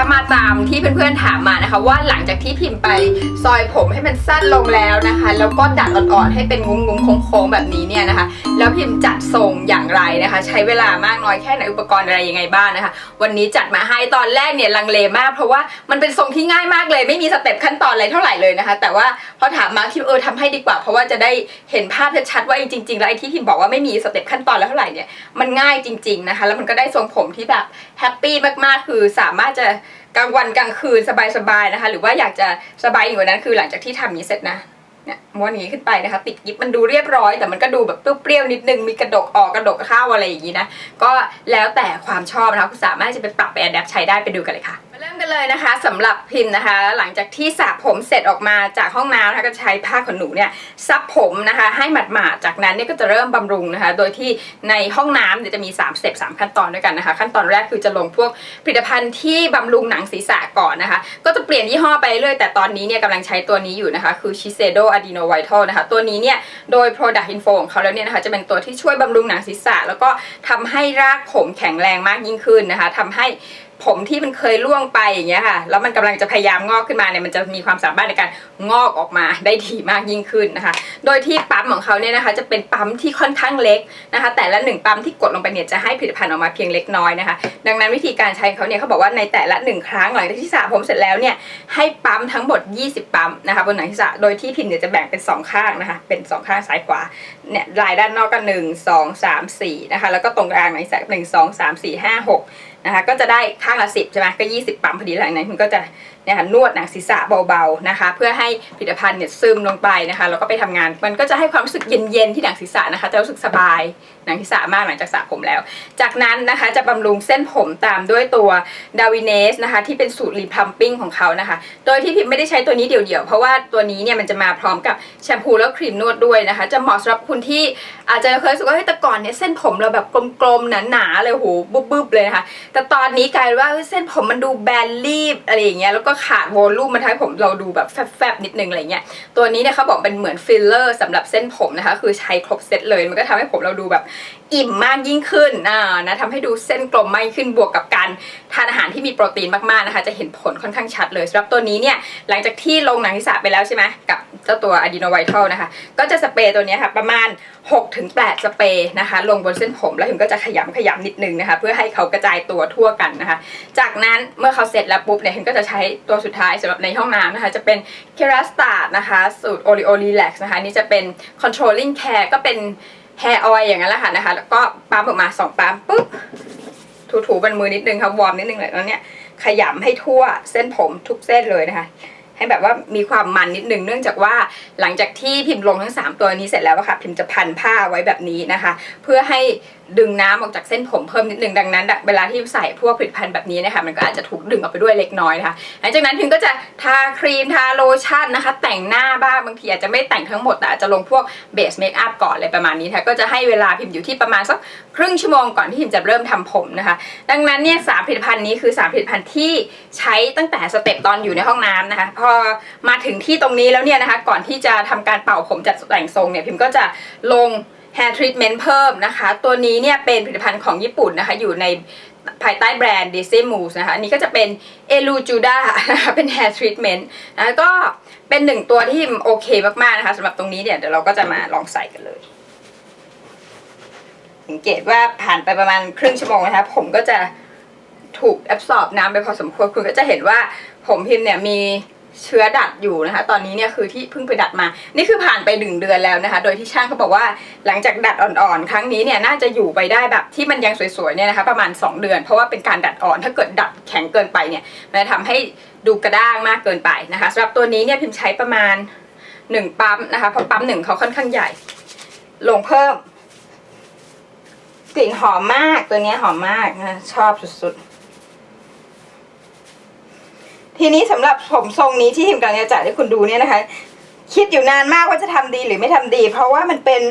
นะคะมาตามที่เพื่อนๆถามมานะคะ ว่าหลังจากที่พิมพ์ไปซอยผมให้มันสั้นลงแล้วนะคะ แล้วก็ดัดอ่อนๆให้เป็นงุ้งๆโค้งๆแบบนี้เนี่ยนะคะ แล้วพิมพ์จัดทรงอย่างไรนะคะ ใช้เวลามากน้อยแค่ไหนอุปกรณ์อะไรยังไงบ้างนะคะ วันนี้จัดมาให้ตอนแรกเนี่ยลังเลมาก เพราะว่ามันเป็นทรงที่ง่ายมากเลย ไม่มีสเต็ปขั้นตอนอะไรเท่าไหร่เลยนะคะ แต่ว่าพอถามมาคิดเออทำให้ดีกว่า เพราะว่าจะได้เห็นภาพชัดๆว่าจริงๆแล้วไอ้ที่พิมพ์บอกว่าไม่มีสเต็ปขั้นตอนแล้วเท่าไหร่เนี่ยมันง่ายจริง ๆนะคะ แล้วมันก็ได้ทรงผมที่แบบแฮปปี้มากๆคือสามารถจะ กลางวันกลางคืนสบายๆนะคะ หรือว่าอยากจะสบายกว่านั้นคือหลังจากที่ทำนี้เสร็จนะเนี่ยม้วนอย่างนี้ขึ้นไปนะคะ ติดยิบมันดูเรียบร้อย แต่มันก็ดูแบบเปรี้ยวๆนิดนึงมีกระดกออกกระดกเข้าอะไรอย่างนี้นะก็แล้วแต่ความชอบนะคะคุณสามารถจะไปปรับไปอัดแอปใช้ได้ไปดูกันเลยค่ะ เลยนะคะสำหรับพิมพ์นะคะ หลังจากที่สระผมเสร็จออกมาจากห้องน้ำนะคะก็ใช้ผ้าขนหนูเนี่ยซับผมนะคะ ให้หมาดๆจากนั้นเนี่ยก็จะเริ่มบำรุงนะคะ โดยที่ในห้องน้ำเดี๋ยวจะมี3สเต็ป3ขั้นตอนด้วยกันนะคะ ขั้นตอนแรกคือจะลงพวกผลิตภัณฑ์ที่บำรุงหนังศีรษะก่อนนะคะ ก็จะเปลี่ยนยี่ห้อไปเรื่อยแต่ตอนนี้เนี่ยกำลังใช้ตัวนี้อยู่นะคะ คือ Shiseido Adeno Vital นะคะ ตัวนี้เนี่ยโดย Product Info ของเขาแล้วเนี่ยนะคะจะเป็นตัวที่ช่วยบำรุงหนังศีรษะ แล้วก็ทำให้รากผมแข็งแรงมากยิ่งขึ้นนะคะทำให้ ผมที่มันเคยร่วงไปอย่างเงี้ยค่ะ แล้วมันกำลังจะพยายามงอกขึ้นมาเนี่ยมันจะมีความสามารถในการงอกออกมาได้ดีมากยิ่งขึ้นนะคะ โดยที่ปั๊มของเขาเนี่ยนะคะจะเป็นปั๊มที่ค่อนข้างเล็กนะคะ แต่ละหนึ่งปั๊มที่กดลงไปเนี่ยจะให้ผลิตภัณฑ์ออกมาเพียงเล็กน้อยนะคะ ดังนั้นวิธีการใช้เขาเนี่ยเขาบอกว่าในแต่ละหนึ่งครั้งหลังจากที่สระผมเสร็จแล้วเนี่ยให้ปั๊มทั้งหมด 20 ปั๊มนะคะบนหนังศีรษะโดยที่พิมเนี่ยจะแบ่งเป็น 2 ข้างนะคะ เป็นสองข้างซ้ายขวาเนี่ยลายด้านนอกก็หนึ่งสองสามสี่นะคะแล้วก็ตรงกลางหนังศีรษะหนึ่งสองสามสี่ห้าหก นะคะก็จะได้ข้างละสิบใช่ไหมก็ยี่สิบปั๊มพอดีหลังนั้นคุณก็จะเนี่ยค่ะนวดหนังศีรษะเบาๆนะคะ เพื่อให้ผลิตภัณฑ์เนี่ยซึมลงไปนะคะแล้วก็ไปทำงานมันก็จะให้ความรู้สึกเย็นๆที่หนังศีรษะนะคะจะรู้สึกสบายหนังศีรษะมากหลังจากสระผมแล้ว จากนั้นนะคะจะบำรุงเส้นผมตามด้วยตัวดาวินเนสนะคะที่เป็นสูตรรีพัมปิ้งของเขานะคะ โดยที่พิมไม่ได้ใช้ตัวนี้เดี่ยวๆ เพราะว่าตัวนี้เนี่ยมันจะมาพร้อมกับแชมพูแล้วครีมนวดด้วยนะคะ จะเหมาะสำหรับคุณที่อาจจะเคยรู้สึกว่าแต่ก่อนเนี่ยเส้นผมเราแบบกลมๆหนาๆเลยโหบึบๆเลยนะคะแต่ตอนนี้กลายเป็นว่าเฮ้ยเส้นผมมันดูแบนรีบอะไรอย่างเงี้ยแล้วก็ขาดโวลูมมันทำให้ผมเราดูแบบแฟบๆนิดนึงอะไรเงี้ยตัวนี้เนี่ยเขาบอกเป็นเหมือนฟิลเลอร์สำหรับเส้นผมนะคะ คือใช้ครบเซตเลยมันก็ทำให้ผมเราดูแบบ อิ่มมากยิ่งขึ้นอ่านะทำให้ดูเส้นกลมมากขึ้นบวกกับการทานอาหารที่มีโปรตีนมากๆนะคะ จะเห็นผลค่อนข้างชัดเลยสำหรับตัวนี้เนี่ยหลังจากที่ลงหนังศีรษะไปแล้วใช่ไหมกับเจ้าตัว Adeno Vital นะคะ ก็จะสเปรย์ตัวนี้ค่ะประมาณ 6-8 สเปรย์นะคะ ลงบนเส้นผมแล้วถึงก็จะขยำขยำนิดนึงนะคะ เพื่อให้เขากระจายตัวทั่วกันนะคะ จากนั้นเมื่อเขาเสร็จแล้วปุ๊บเนี่ยเห็นก็จะใช้ตัวสุดท้ายสำหรับในห้องน้ำนะคะ จะเป็น k e r a s t a r นะคะสูตร Oleo Relax นะคะนนี่จะเป็น controlling care ก็เป็น แฮ่ออยอย่างนั้นแหละค่ะนะคะ แล้วก็ปั๊มออกมาสองปั๊มปุ๊บถูๆบนมือนิดนึงค่ะวอร์มนิดนึงเลยแล้วเนี่ยขยำให้ทั่วเส้นผมทุกเส้นเลยนะคะ ให้แบบว่ามีความมันนิดนึงเนื่องจากว่าหลังจากที่พิมพ์ลงทั้ง 3 ตัวนี้เสร็จแล้วค่ะพิมพ์จะพันผ้าไว้แบบนี้นะคะ เพื่อให้ ดึงน้ำออกจากเส้นผมเพิ่มนิดนึงดังนั้น เวลาที่ใส่พวกผลิตภัณฑ์แบบนี้นะคะมันก็อาจจะถูกดึงออกไปด้วยเล็กน้อยนะคะหลังจากนั้นพิมก็จะทาครีมทาโลชั่นนะคะ แต่งหน้าบ้างบางทีอาจจะไม่แต่งทั้งหมดแต่อาจจะลงพวกเบสเมคอัพก่อนอะไรประมาณนี้ค่ะก็จะให้เวลาพิมพ์อยู่ที่ประมาณสักครึ่งชั่วโมงก่อนที่พิมจะเริ่มทำผมนะคะ ดังนั้นเนี่ยสามผลิตภัณฑ์นี้คือสามผลิตภัณฑ์ที่ใช้ตั้งแต่สเต็ปตอนอยู่ในห้องน้ำนะคะ พอมาถึงที่ตรงนี้แล้วเนี่ยนะคะ ก่อนที่จะทำการเป่าผมจัดแต่งทรงเนี่ยพิมก็จะลง hair treatment เพิ่มนะคะ ตัวนี้เนี่ยเป็นผลิตภัณฑ์ของญี่ปุ่นนะคะ อยู่ในภายใต้แบรนด์ d i s e m o s นะคะอันนี้ก็จะเป็น e l u j u d a นะคะเป็น hair treatment นะก็เป็นหนึ่งตัวที่โอเคมาก ๆ นะคะสำหรับตรงนี้เนี่ยเดี๋ยวเราก็จะมาลองใส่กันเลย สังเกตว่าผ่านไปประมาณครึ่งชั่วโมงนะคะ ผมก็จะถูกแอบสอบน้ำไปพอสมควร คุณก็จะเห็นว่าผมพิมพ์เนี่ยมี เชื้อดัดอยู่นะคะ ตอนนี้เนี่ยคือที่เพิ่งไปดัดมา นี่คือผ่านไปหนึ่งเดือนแล้วนะคะ โดยที่ช่างเขาบอกว่าหลังจากดัดอ่อนๆ ครั้งนี้เนี่ยน่าจะอยู่ไปได้แบบที่มันยังสวยๆเนี่ยนะคะประมาณ 2 เดือน เพราะว่าเป็นการดัดอ่อนถ้าเกิดดัดแข็งเกินไปเนี่ยมันจะทำให้ดูกระด้างมากเกินไปนะคะสำหรับตัวนี้เนี่ยพิมพ์ใช้ประมาณหนึ่งปั๊มนะคะเพราะปั๊มหนึ่งเขาค่อนข้างใหญ่ ลงเพิ่มกลิ่นหอมมากตัวเนี้ยหอมมากนะชอบสุดๆ ทีนี้สำหรับผมทรงนี้ที่ทีมกำลังจะจัดให้คุณดูเนี่ยนะคะ คิดอยู่นานมากว่าจะทำดีหรือไม่ทำดี เพราะว่ามันเป็น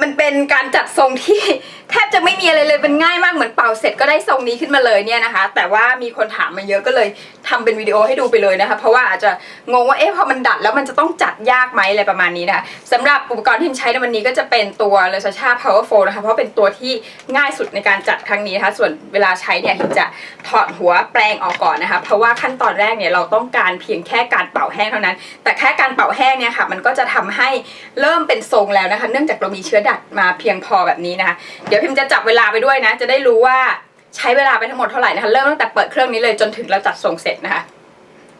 มันเป็นการจัดทรงที่แทบจะไม่มีอะไรเลยเป็นง่ายมากเหมือนเป่าเสร็จก็ได้ทรงนี้ขึ้นมาเลยเนี่ยนะคะ แต่ว่ามีคนถามมาเยอะก็เลยทำเป็นวิดีโอให้ดูไปเลยนะคะ เพราะว่าอาจจะงงว่าเอ๊ะพอมันดัดแล้วมันจะต้องจัดยากไหมอะไรประมาณนี้นะคะสำหรับอุปกรณ์ที่ใช้ในวันนี้ก็จะเป็นตัว l e s a c h a Power 4นะคะเพราะเป็นตัวที่ง่ายสุดในการจัดครั้งนี้นะคะส่วนเวลาใช้เนี่ยพิมจะถอดหัวแปลงออกก่อนนะคะ เพราะว่าขั้นตอนแรกเนี่ยเราต้องการเพียงแค่การเป่าแห้งเท่านั้น แต่แค่การเป่าแห้งเนี่ยค่ะมันก็จะทำให้เริ่มเป็นทรงแล้วนะคะ เนื่องจากเรามีเชื้อดัดมาเพียงพอแบบนี้นะคะเดี๋ยวพิมจะจับเวลาไปด้วยนะ จะได้รู้ว่าใช้เวลาไปทั้งหมดเท่าไหร่นะคะเริ่มตั้งแต่เปิดเครื่องนี้เลยจนถึงเราจัดส่งเสร็จนะคะ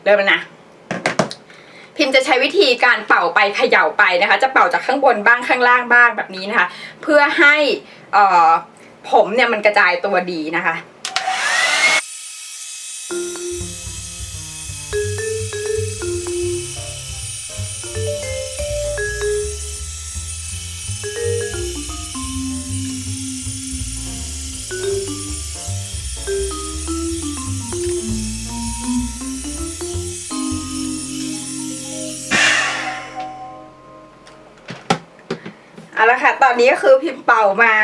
เริ่มแล้วนะพิมจะใช้วิธีการเป่าไปเขย่าไปนะคะ จะเป่าจากข้างบนบ้างข้างล่างบ้างแบบนี้นะคะ เพื่อให้ผมเนี่ยมันกระจายตัวดีนะคะ ก็คือพิมพ์เป่ามา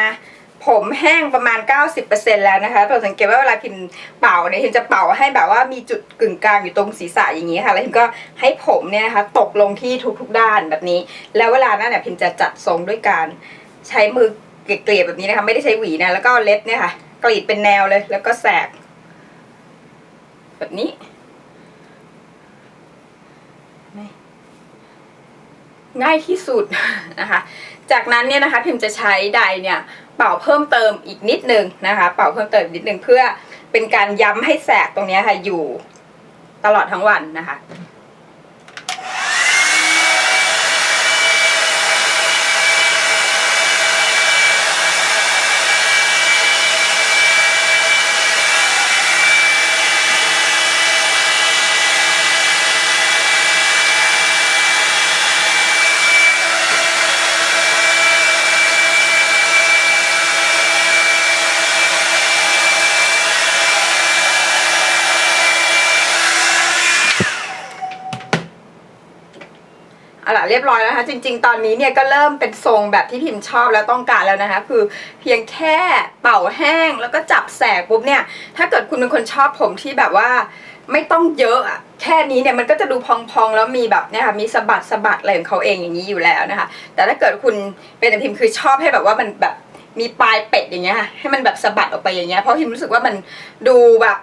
ผมแห้งประมาณ 90%แล้วนะคะเราสังเกตว่าเวลาพิมพ์เป่าเนี่ยพิมจะเป่าให้แบบว่ามีจุดกึ่งกลางอยู่ตรงศีรษะอย่างนี้ค่ะ แล้วพิมก็ให้ผมเนี่ยนะคะตกลงที่ทุกๆด้านแบบนี้ แล้วเวลานั้นเนี่ยพิมจะจัดทรงด้วยการใช้มือเกลี่ยแบบนี้นะคะ ไม่ได้ใช้หวีนะแล้วก็เล็บเนี่ยค่ะกรีดเป็นแนวเลย แล้วก็แสกแบบนี้ ง่ายที่สุดนะคะ จากนั้นเนี่ยนะคะพิมจะใช้ใดเนี่ยเป่าเพิ่มเติมอีกนิดนึงนะคะ เป่าเพิ่มเติมนิดนึงเพื่อเป็นการย้ำให้แสกตรงนี้ค่ะอยู่ตลอดทั้งวันนะคะ เรียบร้อยแล้วนะคะจริง ๆ ตอนนี้เนี่ยก็เริ่มเป็นทรงแบบที่พิมพ์ชอบแล้วต้องการแล้วนะคะ คือเพียงแค่เป่าแห้งแล้วก็จับแสกปุ๊บเนี่ย ถ้าเกิดคุณเป็นคนชอบผมที่แบบว่าไม่ต้องเยอะอะแค่นี้เนี่ยมันก็จะดูพองๆ แล้วมีแบบเนี่ยค่ะมีสะบัดสะบัดอะไรของเขาเองอย่างนี้อยู่แล้วนะคะ แต่ถ้าเกิดคุณเป็นแต่พิมพ์คือชอบให้แบบว่ามันแบบมีปลายเป็ดอย่างเงี้ยค่ะให้มันแบบสะบัดออกไปอย่างเงี้ยเพราะพิมรู้สึกว่ามันดูแบบ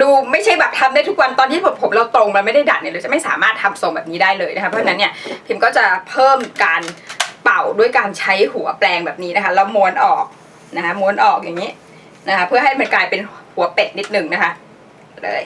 ดูไม่ใช่แบบทำได้ทุกวันตอนที่ผมผมเราตรงมันไม่ได้ดัดเนี่ยเราจะไม่สามารถทำทรงแบบนี้ได้เลยนะคะเพราะฉะนั้นเนี่ยพิมก็จะเพิ่มการเป่าด้วยการใช้หัวแปลงแบบนี้นะคะแล้วม้วนออกนะคะม้วนออกอย่างนี้นะคะเพื่อให้มันกลายเป็นหัวเป็ดนิดหนึ่งนะคะเลย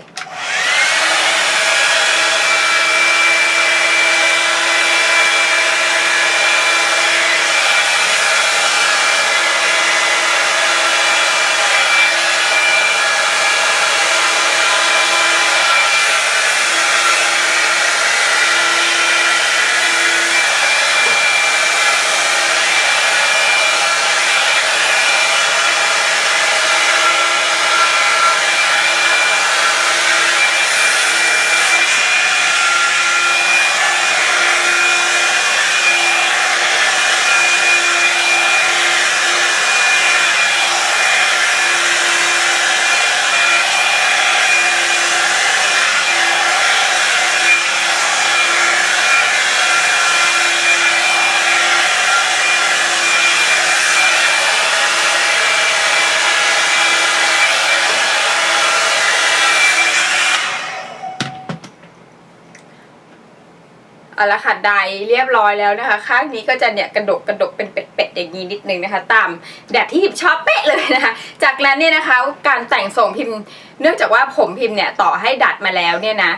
เอาละค่ะไดเรียบร้อยแล้วนะคะ ข้างนี้ก็จะเนี่ยกระดกกระดกเป็นเป็ดๆอย่างนี้นิดนึงนะคะ ตามแบบที่พิมชอบเป๊ะเลยนะคะ จากนั้นเนี่ยนะคะ การแต่งทรงพิมพ์ เนื่องจากว่าผมพิมพ์เนี่ยต่อให้ดัดมาแล้วเนี่ยนะ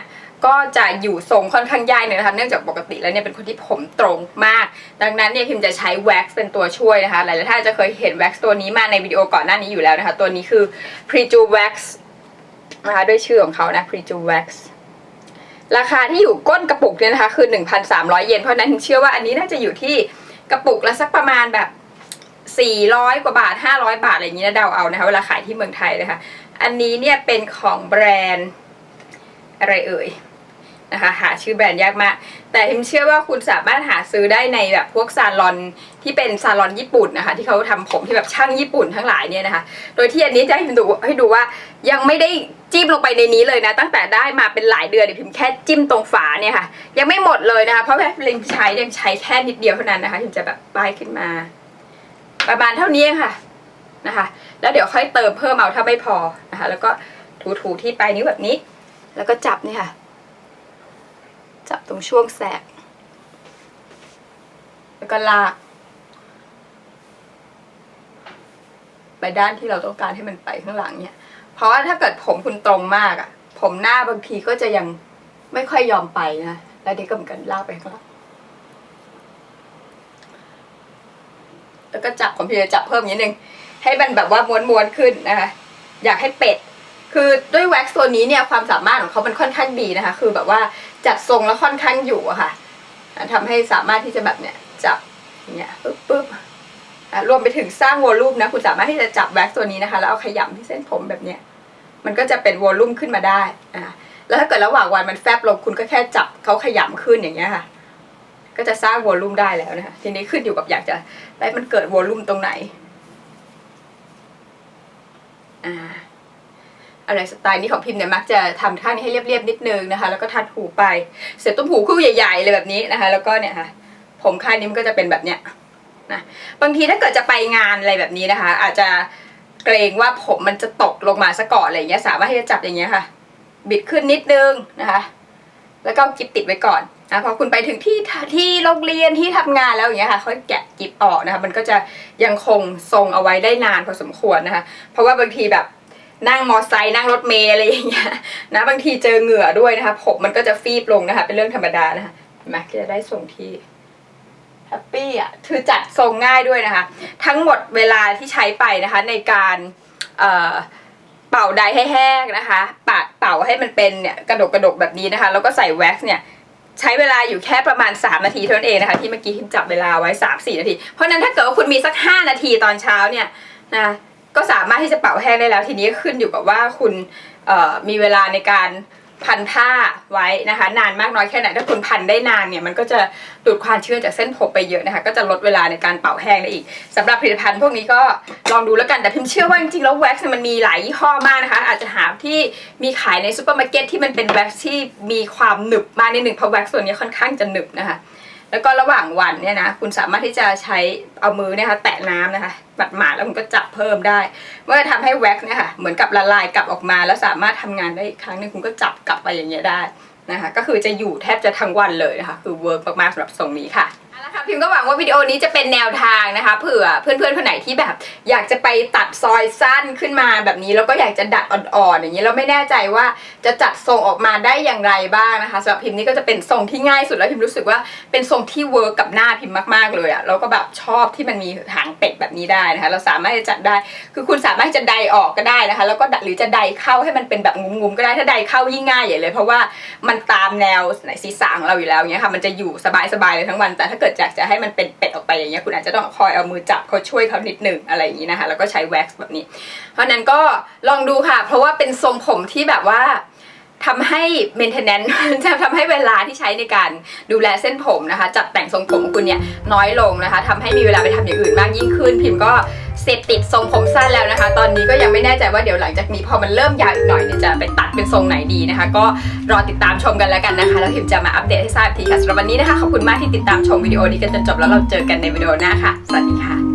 ก็จะอยู่ทรงค่อนข้างยากเลยนะคะ เนื่องจากปกติแล้วเนี่ยเป็นคนที่ผมตรงมาก ดังนั้นเนี่ยพิมจะใช้แว็กซ์เป็นตัวช่วยนะคะ หลายๆท่านจะเคยเห็นแว็กซ์ตัวนี้มาในวิดีโอก่อนหน้านี้อยู่แล้วนะคะ ตัวนี้คือ Preju Wax นะคะด้วยชื่อของเขานะ Preju Wax ราคาที่อยู่ก้นกระปุกเนี่ยนะคะคือ 1,300 เยนเพราะฉะนั้นเชื่อว่าอันนี้น่าจะอยู่ที่กระปุกละสักประมาณแบบ 400 กว่าบาท 500 บาทอะไรอย่างนี้นะเดาเอานะคะเวลาขายที่เมืองไทยนะคะ อันนี้เนี่ยเป็นของแบรนด์อะไรเอ่ย นะคะหาชื่อแบรนด์ยากมาก แต่พิมเชื่อว่าคุณสามารถหาซื้อได้ในแบบพวกซาลอนที่เป็นซาลอนญี่ปุ่นนะคะ ที่เขาทำผมที่แบบช่างญี่ปุ่นทั้งหลายเนี่ยนะคะ โดยที่อันนี้จะให้พิมดูให้ดูว่ายังไม่ได้จิ้มลงไปในนี้เลยนะ ตั้งแต่ได้มาเป็นหลายเดือนเดี๋ยวพิมแค่จิ้มตรงฝาเนี่ยค่ะ ยังไม่หมดเลยนะคะ เพราะแบบพิมใช้เนี่ยใช้แค่นิดเดียวเท่านั้นนะคะพิมจะแบบป้ายขึ้นมา ประมาณเท่านี้ค่ะนะคะ แล้วเดี๋ยวค่อยเติมเพิ่มเอาถ้าไม่พอนะคะ แล้วก็ถูๆที่ปลายนิ้วแบบนี้ แล้วก็จับเนี่ยค่ะ จับตรงช่วงแสก แล้วก็ลาก ไปด้านที่เราต้องการให้มันไปข้างหลังเนี่ย เพราะว่าถ้าเกิดผมคุณตรงมากอะ่ะ ผมหน้าบางทีก็จะยังไม่ค่อยยอมไปนะ แล้วเด็กก็เหมือนกันลากไปข้างหลัง แล้วก็จับผมพี่จะจับเพิ่มนิดนึง ให้มันแบบว่าม้วนๆขึ้นนะคะ อยากให้เป็ด คือด้วยแว็กซ์ตัวนี้เนี่ยความสามารถของเขามันค่อนข้างดีนะคะ คือแบบว่าจัดทรงแล้วค่อนข้างอยู่อะค่ะทำให้สามารถที่จะแบบเนี่ยจับอย่างเงี้ยปึ๊บปึ๊บรวมไปถึงสร้างวอลลุ่มนะคุณสามารถที่จะจับแว็กซ์ตัวนี้นะคะแล้วเอาขยำที่เส้นผมแบบเนี้ยมันก็จะเป็นวอลลุ่มขึ้นมาได้อะแล้วถ้าเกิดระหว่างวันมันแฟบลงคุณก็แค่จับเขาขยำขึ้นอย่างเงี้ยค่ะ ก็จะสร้างวอลลุ่มได้แล้วนะคะทีนี้ขึ้นอยู่กับอยากจะได้มันเกิดวอลลุ่มตรงไหนอ่า อะไรสไตล์นี้ของพิมพ์เนี่ยมักจะทำท่านี้ให้เรียบๆนิดนึงนะคะ แล้วก็ทัดหูไป เสร็จตุ้มหูคู่ใหญ่ๆเลยแบบนี้นะคะ แล้วก็เนี่ยค่ะผมค่ายนี้มันก็จะเป็นแบบเนี้ยนะบางทีถ้าเกิดจะไปงานอะไรแบบนี้นะคะ อาจจะเกรงว่าผมมันจะตกลงมาซะก่อนอะไรอย่างเงี้ยสามารถที่จะจับอย่างเงี้ยค่ะ บิดขึ้นนิดนึงนะคะ แล้วก็กิบติดไว้ก่อนนะพอคุณไปถึงที่ที่โรงเรียนที่ทำงานแล้วอย่างเงี้ยค่ะค่อยแกะกิบออกนะคะ มันก็จะยังคงทรงเอาไว้ได้นานพอสมควรนะคะ เพราะว่าบางทีแบบ นั่งมอไซค์นั่งรถเมล์อะไรอย่างเงี้ยนะบางทีเจอเหงื่อด้วยนะคะผมมันก็จะฟีบลงนะคะ เป็นเรื่องธรรมดานะคะเห็นไหมก็จะได้ทรงที่แฮปปี้อะคือจัดทรงง่ายด้วยนะคะ ทั้งหมดเวลาที่ใช้ไปนะคะในการเอ่อเป่าไดร์ให้แห้งนะคะปาดเป่าให้มันเป็นเนี่ยกระดกกระดกแบบนี้นะคะ แล้วก็ใส่แว็กซ์เนี่ยใช้เวลาอยู่แค่ประมาณ 3 นาทีเท่านั้นเองนะคะ ที่เมื่อกี้ทิมจับเวลาไว้ 3-4 นาที เพราะฉะนั้นถ้าเกิดว่าคุณมีสัก 5 นาทีตอนเช้าเนี่ยนะ ก็สามารถที่จะเป่าแห้งได้แล้วทีนี้ขึ้นอยู่กับว่าคุณมีเวลาในการพันผ้าไว้นะคะ นานมากน้อยแค่ไหนถ้าคุณพันได้นานเนี่ยมันก็จะดูดความชื้นจากเส้นผมไปเยอะนะคะ ก็จะลดเวลาในการเป่าแห้งได้อีกสำหรับผลิตภัณฑ์พวกนี้ก็ลองดูแล้วกันแต่พิมเชื่อว่าจริงๆแล้วแว็กซ์มันมีหลายยี่ห้อมากนะคะ อาจจะหาที่มีขายในซูเปอร์มาร์เก็ตที่มันเป็นแว็กซ์ที่มีความหนึบมากนิดหนึ่งเพราะแว็กซ์ส่วนนี้ค่อนข้างจะหนึบนะคะ แล้วก็ระหว่างวันเนี่ยนะคุณสามารถที่จะใช้เอามือเนี่ยค่ะแตะน้ำนะคะบัดหมาดแล้วคุณก็จับเพิ่มได้ เมื่อทำให้แว็กซ์เนี่ยค่ะเหมือนกับละลายกลับออกมา แล้วสามารถทำงานได้อีกครั้งหนึงคุณก็จับกลับไปอย่างเงี้ยได้นะคะก็คือจะอยู่แทบจะทั้งวันเลยนะคะคือเวิร์กมากๆสำหรับทรงนี้ค่ะ เอาละค่ะพิมก็หวังว่าวิดีโอนี้จะเป็นแนวทางนะคะเผื่อเพื่อนๆคนไหนที่แบบ อยากจะไปตัดซอยสั้นขึ้นมาแบบนี้แล้วก็อยากจะดัดอ่อนๆอย่างนี้เราไม่แน่ใจว่าจะจัดทรงออกมาได้อย่างไรบ้างนะคะสำหรับพิมนี้ก็จะเป็นทรงที่ง่ายสุดแล้วพิมรู้สึกว่าเป็นทรงที่เวิร์กกับหน้าพิมมากๆเลยอะแล้วก็แบบชอบที่มันมีหางเป็ดแบบนี้ได้นะคะเราสามารถจะจัดได้ คือคุณสามารถจะไดออกก็ได้นะคะ แล้วก็ดัดหรือจะไดเข้าให้มันเป็นแบบงุ้มๆก็ได้ถ้าไดเข้ายิ่งง่ายใหญ่เลย เพราะว่ามันตามแนวไหนศีรษะของเราอยู่แล้วเนี้ยค่ะมันจะอยู่สบายๆเลยทั้งวันแต่ถ้าเกิดอยากจะให้มันเป็นเป็ดออกไปอย่างเงี้ยคุณอาจจะต้องคอยเอามือจับเขาช่วยเขานิดหนึ่งอะไรอย่างนี้นะคะ แล้วก็ใช้แว็กซ์แบบนี้ เพราะนั้นก็ลองดูค่ะ เพราะว่าเป็นทรงผมที่แบบว่าทำให้ maintenance จะทำให้เวลาที่ใช้ในการดูแลเส้นผมนะคะ จัดแต่งทรงผมของคุณเนี่ยน้อยลงนะคะทำให้มีเวลาไปทำอย่างอื่นมากยิ่งขึ้น พิมพ์ก็ เสพติดทรงผมสั้นแล้วนะคะ ตอนนี้ก็ยังไม่แน่ใจว่าเดี๋ยวหลังจากนี้พอมันเริ่มยาวอีกหน่อยเนี่ยจะไปตัดเป็นทรงไหนดีนะคะ ก็รอติดตามชมกันแล้วกันนะคะ แล้วพิมจะมาอัปเดตให้ทราบทีค่ะสำหรับวันนี้นะคะขอบคุณมากที่ติดตามชมวิดีโอนี้กันจนจบแล้วเราเจอกันในวิดีโอหน้าค่ะสวัสดีค่ะ